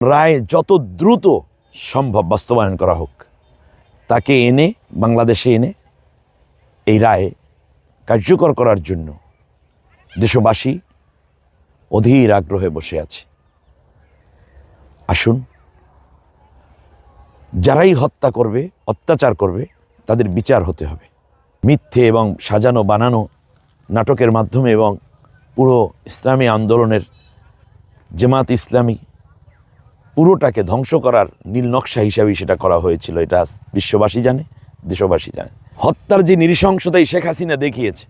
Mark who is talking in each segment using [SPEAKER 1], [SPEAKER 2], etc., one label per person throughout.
[SPEAKER 1] রায় যত দ্রুত সম্ভব বাস্তবায়ন করা হোক, তাকে এনে, বাংলাদেশে এনে এই রায় কার্যকর করার জন্য দেশবাসী অধীর আগ্রহে বসে আছে। আসুন, যারাই হত্যা করবে, অত্যাচার করবে, তাদের বিচার হতে হবে। মিথ্যে এবং সাজানো বানানো নাটকের মাধ্যমে এবং পুরো ইসলামী আন্দোলনের জামাত ইসলামী পুরোটাকে ধ্বংস করার নীল নকশা হিসাবেই সেটা করা হয়েছিল। এটা বিশ্ববাসী জানে, দেশবাসী জানে। হত্যার যে নৃশংসতাই শেখ হাসিনা দেখিয়েছে,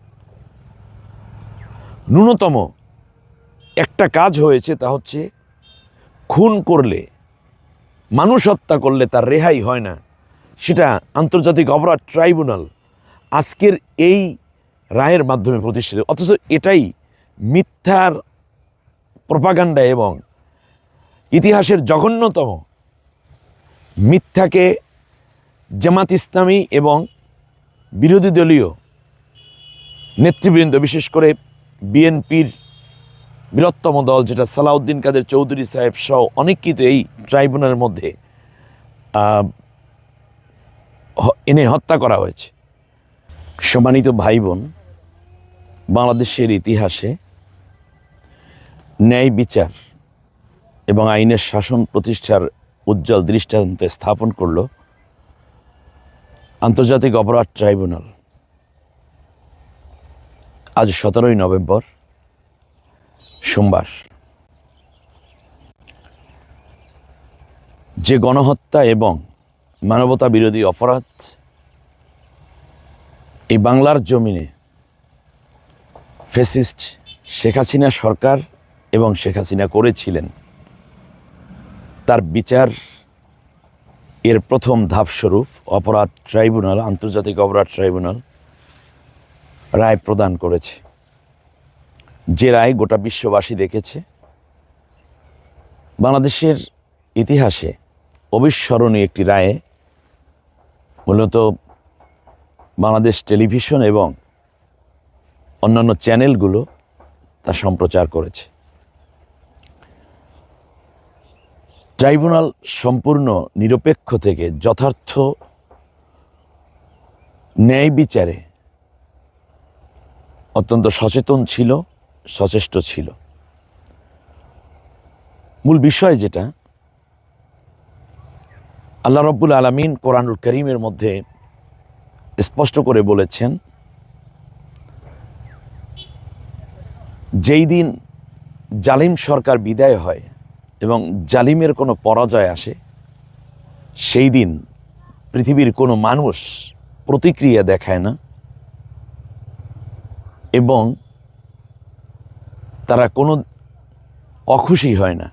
[SPEAKER 1] ন্যূনতম একটা কাজ হয়েছে তা হচ্ছে, খুন করলে, মানুষ হত্যা করলে তার রেহাই হয় না। সেটা আন্তর্জাতিক অপরাধ ট্রাইব্যুনাল আজকের এই রায়ের মাধ্যমে প্রতিষ্ঠিত। অথচ এটাই মিথ্যার প্রপাগান্ডা এবং ইতিহাসের জঘন্যতম মিথ্যাকে জামাত ইসলামী এবং বিরোধী দলীয় নেতৃবৃন্দ, বিশেষ করে বিএনপির বৃহত্তম দল যেটা সালাউদ্দিন কাদের চৌধুরী সাহেব সহ অনেক কিন্তু এই ট্রাইব্যুনালের মধ্যে এনে হত্যা করা হয়েছে। সম্মানিত ভাই বোন বাংলাদেশের ইতিহাসে ন্যায় বিচার এবং আইনের শাসন প্রতিষ্ঠার উজ্জ্বল দৃষ্টান্ত স্থাপন করল আন্তর্জাতিক অপরাধ ট্রাইব্যুনাল। আজ সতেরোই নভেম্বর, সোমবার। যে গণহত্যা এবং মানবতা বিরোধী অপরাধ এই বাংলার জমিনে ফেসিস্ট শেখ হাসিনা সরকার এবং শেখ হাসিনা করেছিলেন তার বিচার এর প্রথম ধাপস্বরূপ অপরাধ ট্রাইব্যুনাল, আন্তর্জাতিক অপরাধ ট্রাইব্যুনাল রায় প্রদান করেছে। যে রায় গোটা বিশ্ববাসী দেখেছে। বাংলাদেশের ইতিহাসে অবিস্মরণীয় একটি রায়ে মূলত বাংলাদেশ টেলিভিশন এবং অন্যান্য চ্যানেলগুলো তা সম্প্রচার করেছে। ট্রাইব্যুনাল সম্পূর্ণ নিরপেক্ষ থেকে যথার্থ ন্যায় বিচারে অত্যন্ত সচেতন ছিল, সচেষ্ট ছিল। মূল বিষয় যেটা, আল্লাহ রব্বুল আলমিন কোরআনুল করিমের মধ্যে স্পষ্ট করে বলেছেন, যেই দিন জালিম সরকার বিদায় হয় এবং জালিমের কোনো পরাজয় আসে, সেই দিন পৃথিবীর কোনো মানুষ প্রতিক্রিয়া দেখায় না এবং তারা কোনো অখুশি হয় না।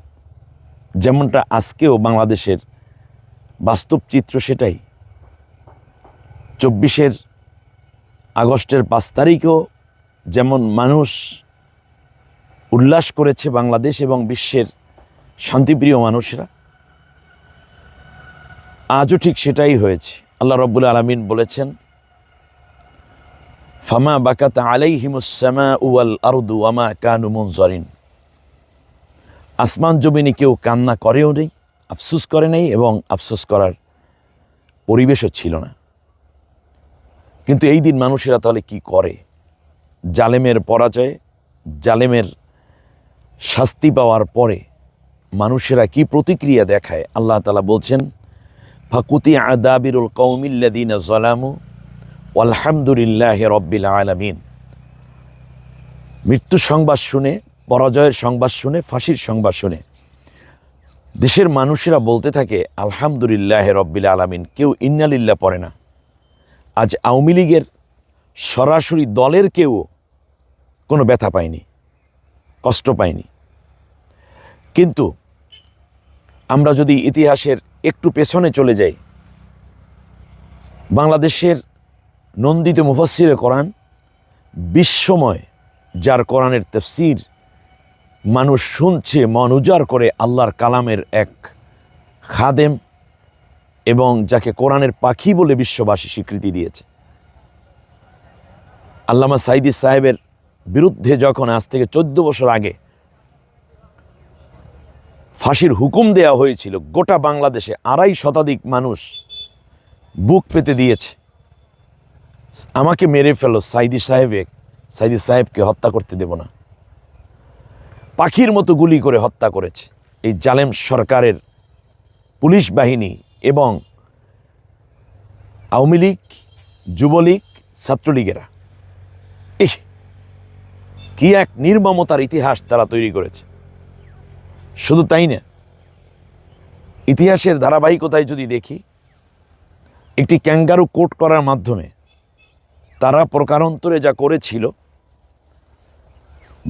[SPEAKER 1] যেমনটা আজকেও বাংলাদেশের বাস্তব চিত্র সেটাই। চব্বিশের আগস্টের পাঁচ তারিখেও যেমন মানুষ উল্লাস করেছে বাংলাদেশ এবং বিশ্বের শান্তিপ্রিয় মানুষরা, আজও ঠিক সেটাই হয়েছে। আল্লাহ রব্বুল আলমিন বলেছেন, ফামা বাকাত আলাইহিমুসামা উয়াল আরদু আমা কানু মুনজরিন। আসমান জমিনে কেউ কান্না করেও নেই, আফসোস করে নেই এবং আফসোস করার পরিবেশও ছিল না। কিন্তু এই দিন মানুষেরা তাহলে কি করে? জালেমের পরাজয়ে, জালেমের শাস্তি পাওয়ার পরে মানুষেরা কি প্রতিক্রিয়া দেখায়? আল্লাহ তালা বলছেন, ফাকুতি আদাবিরুল কৌমিল্লাদিন জলামু আলহামদুলিল্লাহ রব্বিল আলমিন। মৃত্যুর সংবাদ শুনে, পরাজয়ের সংবাদ শুনে, ফাঁসির সংবাদ শুনে দেশের মানুষেরা বলতে থাকে, আলহামদুলিল্লাহ রব্বিল আলমিন। কেউ ইন্নালিল্লাহ পড়ে না। আজ আওয়ামী লীগের সরাসরি দলের কেউ কোনো ব্যথা পায়নি, কষ্ট পায়নি। কিন্তু আমরা যদি ইতিহাসের একটু পেছনে চলে যাই, বাংলাদেশের নন্দিত মুফাসিরে কোরআন বিশ্বময়, যার কোরআনের তফসির মানুষ শুনছে, মন উজাড় করে আল্লাহর কালামের এক খাদেম এবং যাকে কোরআনের পাখি বলে বিশ্ববাসী স্বীকৃতি দিয়েছে। আল্লামা সাইদি সাহেবের বিরুদ্ধে যখন আজ থেকে চোদ্দ বছর আগে ফাঁসির হুকুম দেয়া হয়েছিল। গোটা বাংলাদেশে আড়াই শতাধিক মানুষ বুক পেতে দিয়েছে। আমাকে মেরে ফেলো, সাইদি সাহেবে, সাইদি সাহেবকে হত্যা করতে দেব না। পাখির মতো গুলি করে হত্যা করেছে। এই জালেম সরকারের পুলিশ বাহিনী এবং আওয়ামী লীগ, যুবলীগ, ছাত্রলীগেরা। ইহ কি এক নির্মমতার ইতিহাস তারা তৈরি করেছে। শুধু তাই না, ইতিহাসের ধারাবাহিকতায় যদি দেখি, একটি ক্যাঙ্গারু কোট করার মাধ্যমে তারা প্রকারান্তরে যা করেছিল,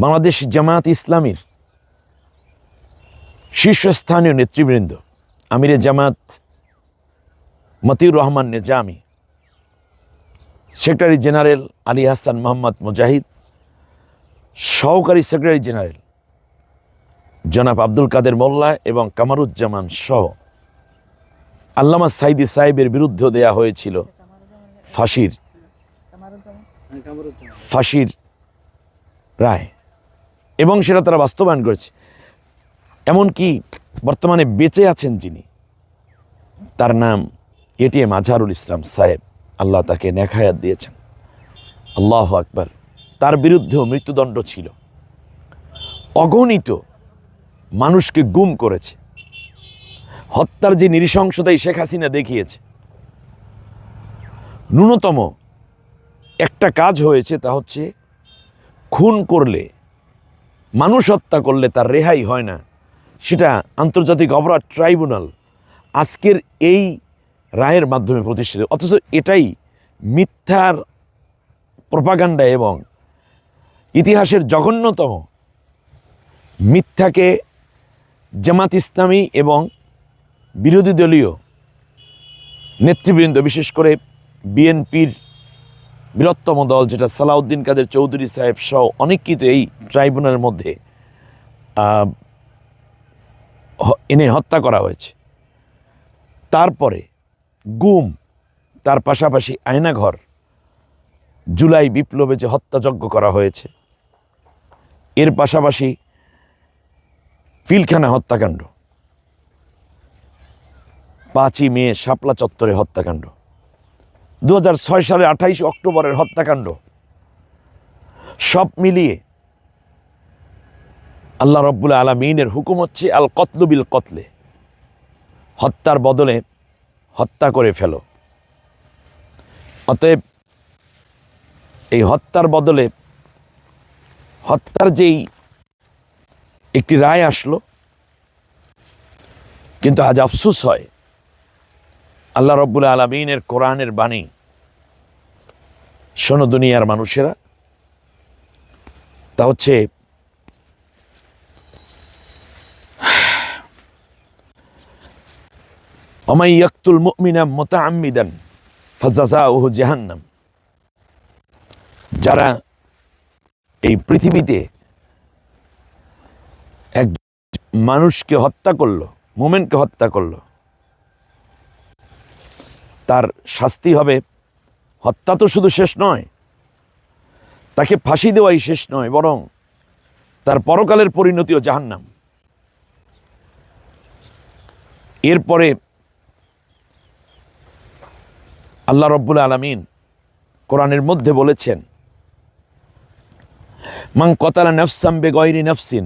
[SPEAKER 1] বাংলাদেশ জামায়াত ইসলামীর শীর্ষস্থানীয় নেতৃবৃন্দ, আমিরে জামাত মতিউর রহমান নেজামি, সেক্রেটারি জেনারেল আলী হাসান মোহাম্মদ মুজাহিদ, সহকারী সেক্রেটারি জেনারেল জনাব আব্দুল কাদের মোল্লা এবং কামারুজ্জামান সহ। আল্লামা সাইদি সাহেবের বিরুদ্ধে দেয়া হয়েছিল ফাঁসির ফাঁসির রায়। এবং সেটা তারা বাস্তবায়ন করেছে। এমনকি বর্তমানে বেঁচে আছেন যিনি, তার নাম এটিএম আজহারুল ইসলাম সাহেব। আল্লাহ তাকে নেখায়াত দিয়েছেন। আল্লাহ আকবার। তার বিরুদ্ধেও মৃত্যুদণ্ড ছিল। অগণিত মানুষকে গুম করেছে। হত্যার যে নৃশংসতাই শেখ হাসিনা দেখিয়েছে। ন্যূনতম একটা কাজ হয়েছে তা হচ্ছে, খুন করলে, মানুষ হত্যা করলে তার রেহাই হয় না। সেটা আন্তর্জাতিক অপরাধ ট্রাইব্যুনাল আজকের এই রায়ের মাধ্যমে প্রতিষ্ঠিত। অথচ এটাই মিথ্যার প্রপাগান্ডা এবং ইতিহাসের জঘন্যতম মিথ্যাকে জামাত ইসলামী এবং বিরোধী দলীয় নেতৃবৃন্দ, বিশেষ করে বিএনপির বৃহত্তম দল যেটা সালাউদ্দিন কাদের চৌধুরী সাহেব সহ অনেক কিন্তু এই ট্রাইব্যুনালের মধ্যে এনে হত্যা করা হয়েছে। তারপরে গুম, তার পাশাপাশি আয়নাঘর, জুলাই বিপ্লবে যে হত্যাযজ্ঞ করা হয়েছে, এর পাশাপাশি পিলখানা হত্যাকাণ্ড। পাঁচই মে শাপলা চত্বরে হত্যাকাণ্ড। দু সালে আঠাইশ অক্টোবরের হত্যাকাণ্ড। সব মিলিয়ে আল্লাহ রব্বুল আলমিনের হুকুম হচ্ছে আল কতলুবিল কতলে হত্যার বদলে হত্যা করে ফেলো। অতএব এই হত্যার বদলে হত্যার যেই একটি রায় আসলো। কিন্তু আজ আফসুস হয়, আল্লাহ রব্বুল আলমিনের কোরআনের বাণী শোনো দুনিয়ার মানুষেরা। তা হচ্ছে অমাই মুমিনা মোতাআম্মিদান ফাজাজাউহু জাহান্নাম। যারা এই পৃথিবীতে এক মানুষকে হত্যা করল, মোমেনকে হত্যা করল। তার শাস্তি হবে, হত্যা তো শুধু শেষ নয়, তাকে ফাঁসি দেওয়াই শেষ নয়, বরং তার পরকালের পরিণতিও জাহান্নাম। এরপরে আল্লাহ রব্বুল আলমিন কোরআনের মধ্যে বলেছেন মাং কতালা নফসাম বে গয়রি নফসিন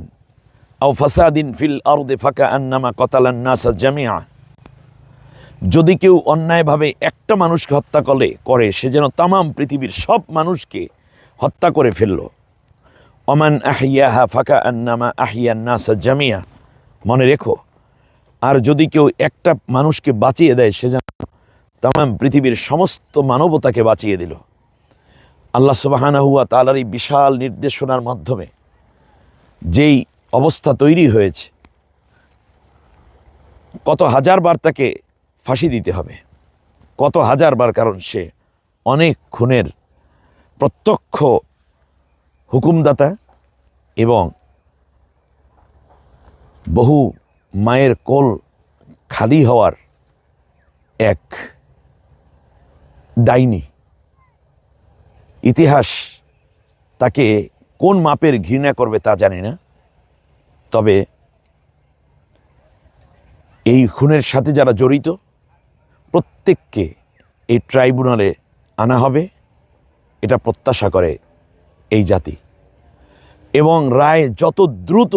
[SPEAKER 1] আও ফাসাদিন ফিল আরদে ফাকা আন্নামা কতালান নাসা জামিয়া যদি কেউ অন্যায়ভাবে একটা মানুষকে হত্যা করে করে, সে যেন তামাম পৃথিবীর সব মানুষকে হত্যা করে ফেলল। অমান আহিয়াহা ফাঁকা আন্নামা আহিয়ান নাসা জামিয়া মনে রেখো, আর যদি কেউ একটা মানুষকে বাঁচিয়ে দেয়, সে যেন তামাম পৃথিবীর সমস্ত মানবতাকে বাঁচিয়ে দিল। আল্লাহ সুবাহানা হুয়া তালার এই বিশাল নির্দেশনার মাধ্যমে যেই অবস্থা তৈরি হয়েছে। কত হাজারবার তাকে ফাঁসি দিতে হবে। কত হাজারবার কারণ সে অনেক খুনের প্রত্যক্ষ হুকুমদাতা এবং বহু মায়ের কোল খালি হওয়ার এক ডাইনি। ইতিহাস তাকে কোন মাপের ঘৃণা করবে তা জানি না। তবে এই খুনের সাথে যারা জড়িত, প্রত্যেককে এই ট্রাইব্যুনালে আনা হবে। এটা প্রত্যাশা করে এই জাতি। এবং রায় যত দ্রুত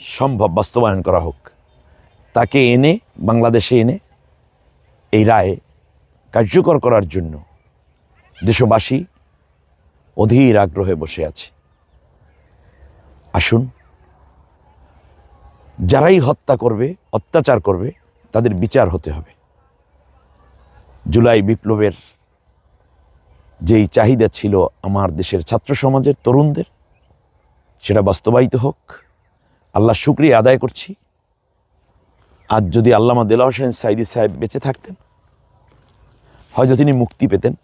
[SPEAKER 1] সম্ভব বাস্তবায়ন করা হোক, তাকে এনে, বাংলাদেশে এনে এই রায় কার্যকর করার জন্য দেশবাসী অধীর আগ্রহে বসে আছে। আসুন যারাই হত্যা করবে, অত্যাচার করবে, তাদের বিচার হতে হবে। জুলাই বিপ্লবের যেই চাহিদা ছিল আমার দেশের ছাত্র সমাজের, তরুণদের, সেটা বাস্তবায়িত হোক। আল্লাহ শুক্রিয়া আদায় করছি। আজ যদি আল্লামা দেলা হোসেন সাইদি সাহেব বেঁচে থাকতেন, হয়তো তিনি মুক্তি পেতেন।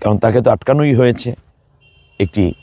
[SPEAKER 1] কারণ তাকে তো আটকানোই হয়েছে একটি